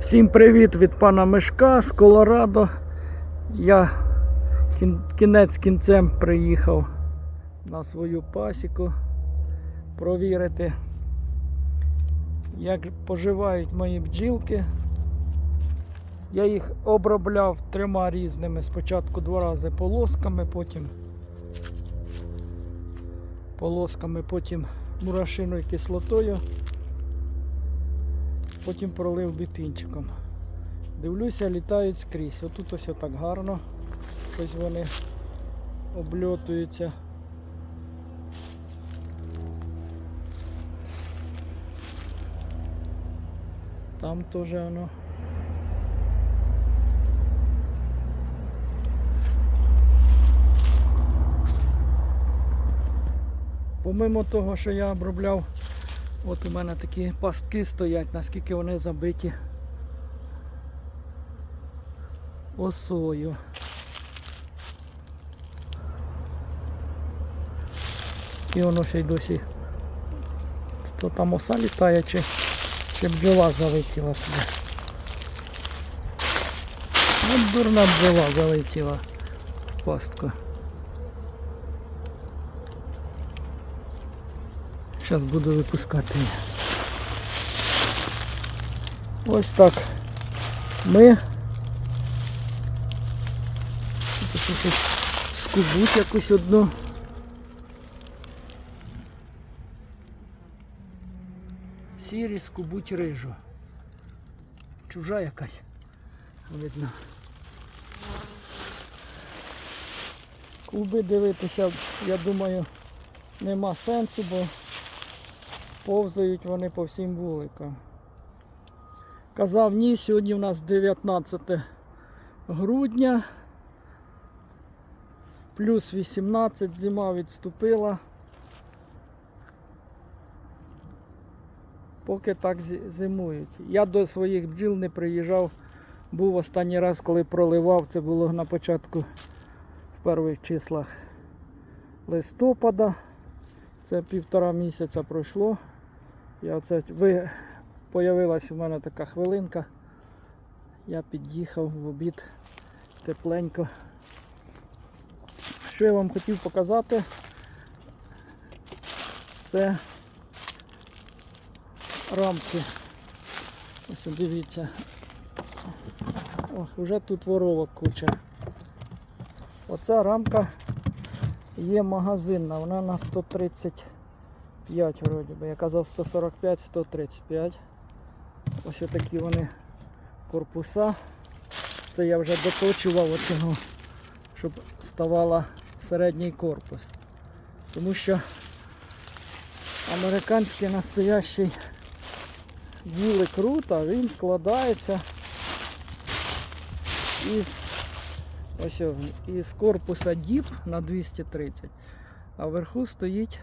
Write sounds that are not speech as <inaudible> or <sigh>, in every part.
Всім привіт від пана Мишка з Колорадо. Я кінець кінцем приїхав на свою пасіку провірити, як поживають мої бджілки. Я їх обробляв трьома різними. Спочатку два рази полосками, потім полосками, потім мурашиною кислотою потім пролив біпінчиком. Дивлюся, літають скрізь. Отут ось так гарно. Ось вони обльотуються. Там теж воно. Помимо того, що я обробляв От у мене такі пастки стоять, наскільки вони забиті осою. І воно ще й досі. То там оса літає, чи, чи бджола залетіла туди. От дурна бджола залетіла в пастку. Зараз буду випускати. Ось так. Ми скубуть якусь одну. Сірі скубуть рижу. Чужа якась. Видно. Клуби дивитися, я думаю, нема сенсу, бо повзають вони по всім вуликам. Казав ні, сьогодні у нас 19 грудня, плюс 18, зима відступила. Поки так зимують. Я до своїх бджіл не приїжджав. Був останній раз, коли проливав, це було на початку в перших числах листопада. Це півтора місяця пройшло. Я оце ви появилась у мене така хвилинка. Я під'їхав в обід тепленько. Що я вам хотів показати? Це рамки. Ось дивіться. Ох, вже тут воровок куча. Оця рамка є магазинна, вона на 135 вроді би. Я казав 145, 135. Ось такі вони корпуса. Це я вже доточував оцього, щоб ставала середній корпус. Тому що американський настоящий вулик рута, він складається із Ось із корпуса діп на 230, а вверху стоїть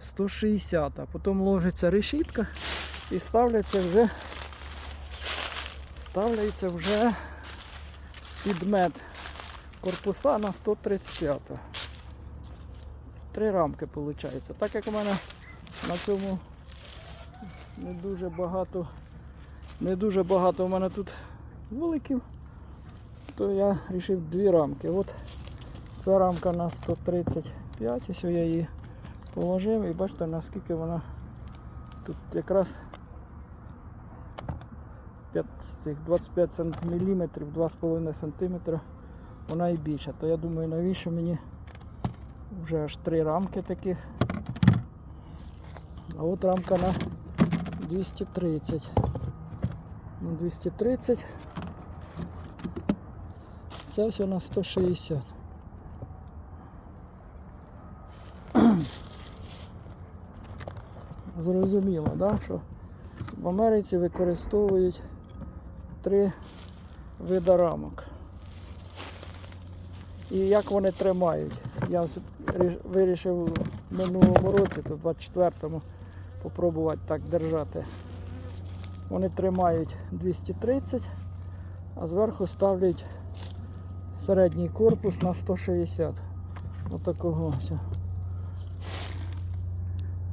160, а потім ложиться решітка і ставляться вже ставляється вже підмет корпуса на 135. Три рамки виходить. Так як у мене на цьому не дуже багато, не дуже багато у мене тут вуликів то я вирішив дві рамки. От ця рамка на 135, ось я її положив і бачите наскільки вона тут якраз 5, цих 25 см, 2,5 см вона і більша. То я думаю навіщо мені вже аж три рамки таких. А от рамка на 230. На 230 це все на 160. Зрозуміло, да, що в Америці використовують три вида рамок. І як вони тримають. Я вирішив в минулому році, це в 24-му, попробувати так держати. Вони тримають 230, а зверху ставлять середній корпус на 160. Отакого ось.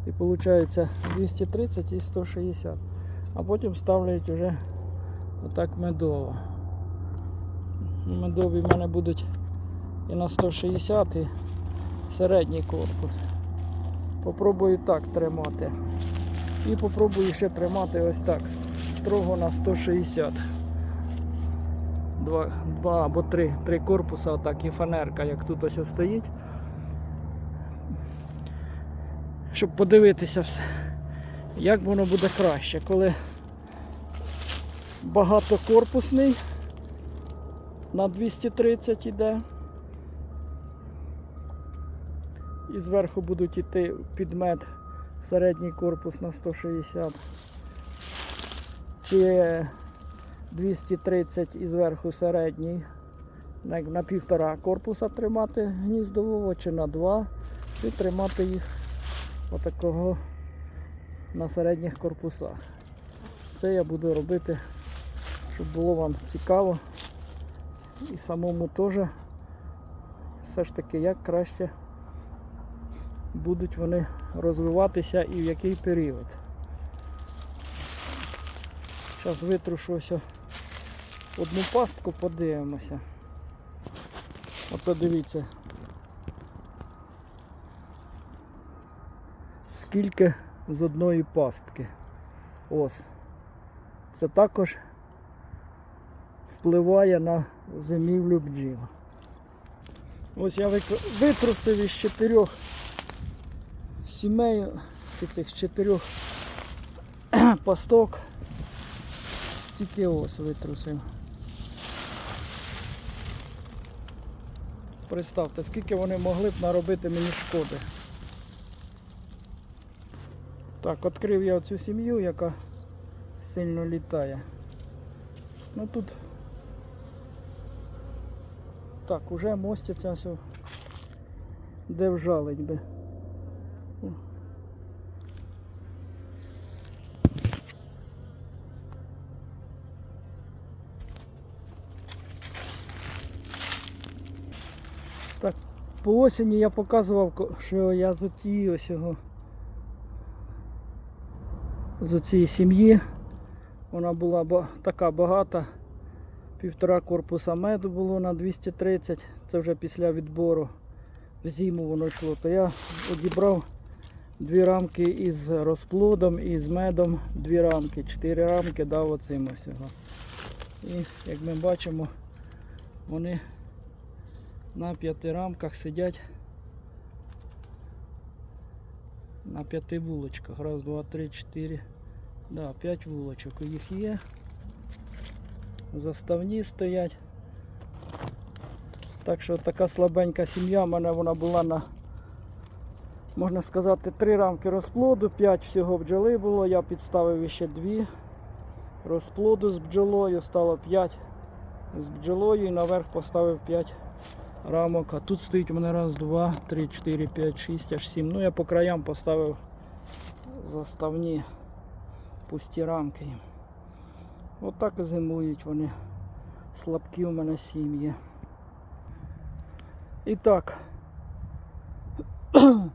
І виходить 230 і 160. А потім ставлять вже Отак медово. Медові в мене будуть і на 160, і середній корпус. Попробую так тримати. І попробую ще тримати ось так, строго на 160. Два, два або три, три корпуса, отак і фанерка, як тут ось стоїть. Щоб подивитися все, як воно буде краще, коли багатокорпусний на 230 іде. І зверху будуть йти підмет середній корпус на 160. Чи 230 і зверху середній. На півтора корпуса тримати гніздового чи на два. І тримати їх отакого на середніх корпусах. Це я буду робити, щоб було вам цікаво. І самому теж все ж таки як краще будуть вони розвиватися і в який період. Зараз витрушу ось одну пастку, подивимося. Оце дивіться. Скільки з одної пастки. Ось. Це також впливає на зимівлю бджіл. Ось я витрусив із чотирьох сімей, цих чотирьох <clears throat> пасток. Стільки ось витрусив. Представте, скільки вони могли б наробити мені шкоди. Так, відкрив я оцю сім'ю, яка сильно літає. Ну тут так, уже мостяться все. Де вжалить би. Так, по осені я показував, що я з ось його з цієї сім'ї. Вона була така багата. Півтора корпуса меду було на 230. Це вже після відбору. В зиму воно йшло. То я одібрав дві рамки із розплодом і з медом дві рамки. Чотири рамки дав оцим ось. І як ми бачимо, вони на п'яти рамках сидять на п'яти вулочках. Раз, два, три, чотири. Да, п'ять вулочок у їх є. Заставні стоять. Так що така слабенька сім'я. У мене вона була на, можна сказати, три рамки розплоду, п'ять всього бджоли було. Я підставив ще дві розплоду з бджолою, стало п'ять з бджолою і наверх поставив п'ять рамок. А тут стоїть у мене раз, два, три, чотири, п'ять, шість, аж сім. Ну я по краям поставив заставні пусті рамки. Отак і зимують вони. Слабкі у мене сім'ї. І так. <clears throat>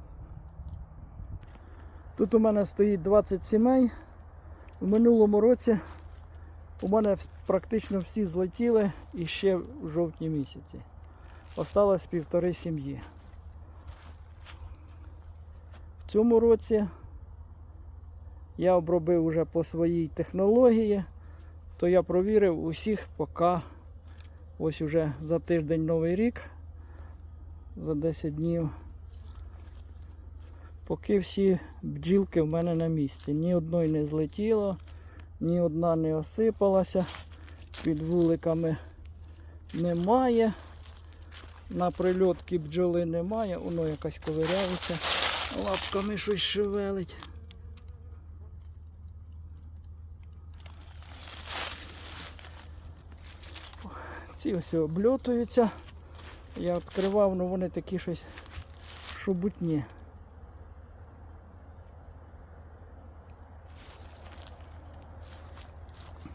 Тут у мене стоїть 20 сімей. В минулому році у мене практично всі злетіли і ще в жовтні місяці. Осталось півтори сім'ї. В цьому році я обробив уже по своїй технології, то я провірив усіх поки ось уже за тиждень новий рік, за 10 днів. Поки всі бджілки в мене на місці. Ні одної не злетіло, ні одна не осипалася, під вуликами немає. На прильотки бджоли немає, воно якась ковиряється, лапками щось шевелить. Ці ось обльотуються. Я відкривав, але вони такі щось шубутні.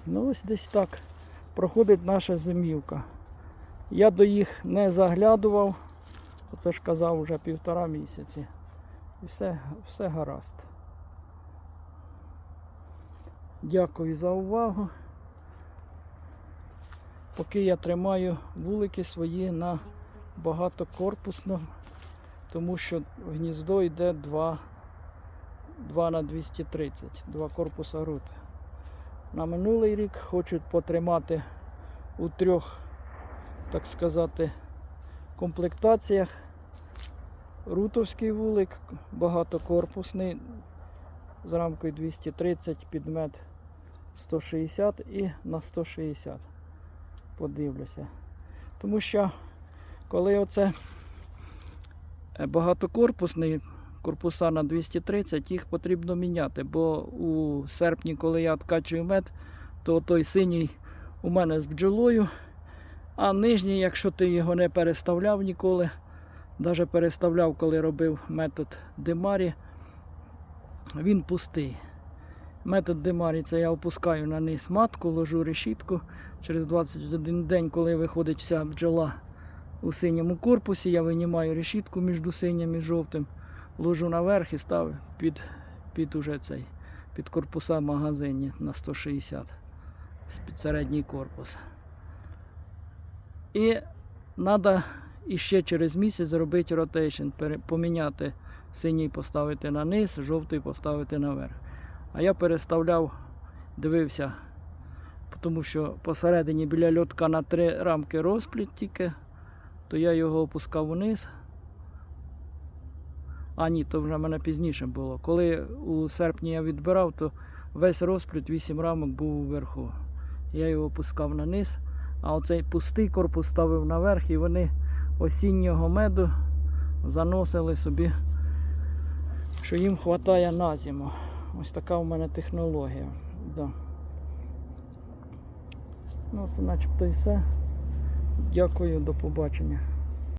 Ну ось десь так проходить наша зимівка. Я до їх не заглядував, оце ж казав вже півтора місяці. І все, все гаразд. Дякую за увагу. поки я тримаю вулики свої на багатокорпусно, тому що гніздо йде 2, 2 на 230, два корпуса груд. На минулий рік хочуть потримати у трьох, так сказати, комплектаціях. Рутовський вулик, багатокорпусний, з рамкою 230 під мет 160 і на 160. Подивлюся. Тому що коли оце е, багатокорпусний корпуса на 230, їх потрібно міняти, бо у серпні, коли я откачую мед, то той синій у мене з бджолою, а нижній, якщо ти його не переставляв ніколи, навіть переставляв, коли робив метод Демарі, він пустий. Метод Демарі це я опускаю на низ матку, ложу решітку. Через 21 день, коли виходить вся бджола у синьому корпусі, я винімаю решітку між синім і жовтим, ложу наверх і ставлю під, під уже цей, під корпуса магазині на 160 під середній корпус. І треба іще через місяць зробити ротейшн, поміняти синій поставити на низ, жовтий поставити наверх. А я переставляв, дивився, тому що посередині біля льотка на три рамки розпліт тільки, то я його опускав вниз. А ні, то вже в мене пізніше було. Коли у серпні я відбирав, то весь розпліт 8 рамок був вверху. Я його опускав на низ, а оцей пустий корпус ставив наверх і вони осіннього меду заносили собі, що їм вистачає на зиму. Ось така у мене технологія. Да. Ну, це начебто і все. Дякую, до побачення.